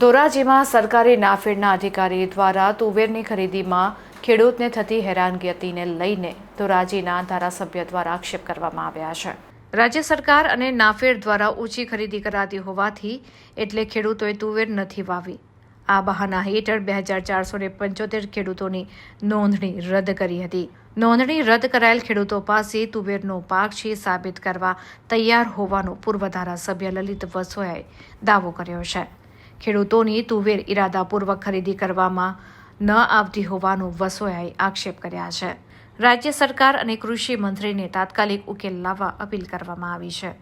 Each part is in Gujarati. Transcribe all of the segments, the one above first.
ધોરાજીમાં સરકારી નાફેડના અધિકારી દ્વારા તુવેરની ખરીદીમાં ખેડૂતને થતી હેરાનગતિને લઈને ધોરાજીના ધારાસભ્ય દ્વારા આક્ષેપ કરવામાં આવ્યા છે. રાજ્ય સરકાર અને નાફેડ દ્વારા ઊંચી ખરીદી કરાતી હોવાથી એટલે ખેડૂતોએ તુવેર નથી વાવી. આ બહાના હેઠળ બે હજાર ચારસો ને પંચોતેર ખેડૂતોની નોંધણી રદ કરી હતી. નોંધણી રદ કરાયેલ ખેડૂતો પાસે તુવેરનો પાક છે સાબિત કરવા તૈયાર હોવાનો પૂર્વ ધારાસભ્ય લલિત વસોયાએ દાવો કર્યો છે. ખેડૂતોની તુવેર ઇરાદાપૂર્વક ખરીદી કરવામાં ન આવતી હોવાનો વસોયાએ આક્ષેપ કર્યા છે. રાજ્ય સરકાર અને કૃષિ મંત્રીને તાત્કાલિક ઉકેલ લાવવા અપીલ કરવામાં આવી છે.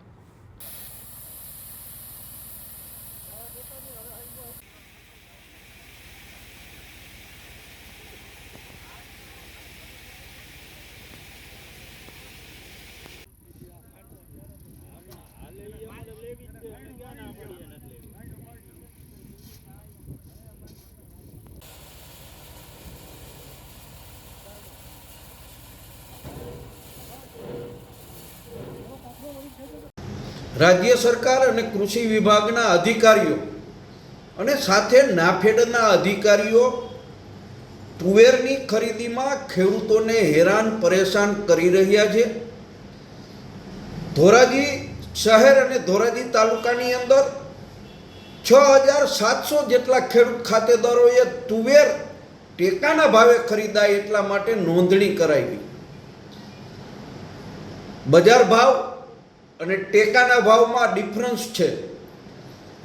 રાજ્ય સરકાર અને કૃષિ વિભાગના અધિકારીઓ અને સાથે નાફેડના અધિકારીઓ તુવેરની ખરીદીમાં ખેડૂતોને હેરાન પરેશાન કરી રહ્યા છે. ધોરાજી શહેર અને ધોરાજી તાલુકાની અંદર છ હજાર સાતસો જેટલા ખેડૂત ખાતેદારોએ તુવેર ટેકાના ભાવે ખરીદાય એટલા માટે નોંધણી કરાવી બજાર ભાવ અને ટેકાના ભાવમાં ડિફરન્સ છે.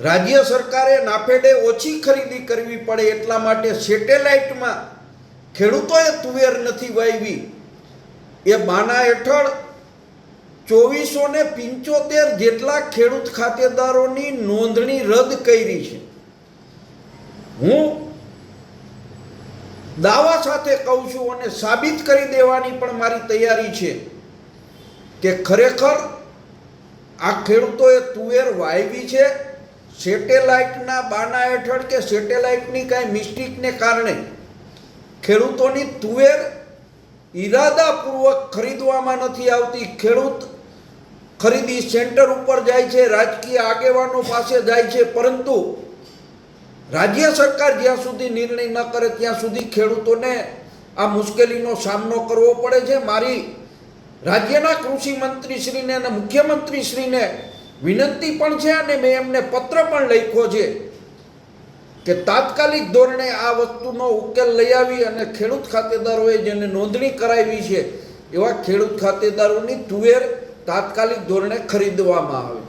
રાજ્ય સરકારે નાફેડે ઓછી ખરીદી કરવી પડે એટલા માટે સેટેલાઇટમાં ખેડૂતોએ તુવેર નથી વાવી એ બાના હેઠળ ચોવીસો ને પંચોતેર જેટલા ખેડૂત ખાતેદારોની નોંધણી રદ કરી છે. હું દાવા સાથે કહું છું અને સાબિત કરી દેવાની પણ મારી તૈયારી છે કે ખરેખર આ ખેડૂતોએ તુવેર વાવી છે. સેટેલાઇટના બાના હેઠળ કે સેટેલાઇટની કાંઈ મિસ્ટેકને કારણે ખેડૂતોની તુવેર ઈરાદાપૂર્વક ખરીદવામાં નથી આવતી. ખેડૂત ખરીદી સેન્ટર ઉપર જાય છે, રાજકીય આગેવાનો પાસે જાય છે, પરંતુ રાજ્ય સરકાર જ્યાં સુધી નિર્ણય ન કરે ત્યાં સુધી ખેડૂતોને આ મુશ્કેલીનો સામનો કરવો પડે છે. મારી રાજ્યના કૃષિ મંત્રીશ્રીને અને મુખ્યમંત્રીશ્રીને વિનંતી પણ છે અને મેં એમને પત્ર પણ લખ્યો છે કે તાત્કાલિક ધોરણે આ વસ્તુનો ઉકેલ લઈ આવી અને ખેડૂત ખાતેદારોએ જેને નોંધણી કરાવી છે એવા ખેડૂત ખાતેદારોની તુવેર તાત્કાલિક ધોરણે ખરીદવામાં આવે.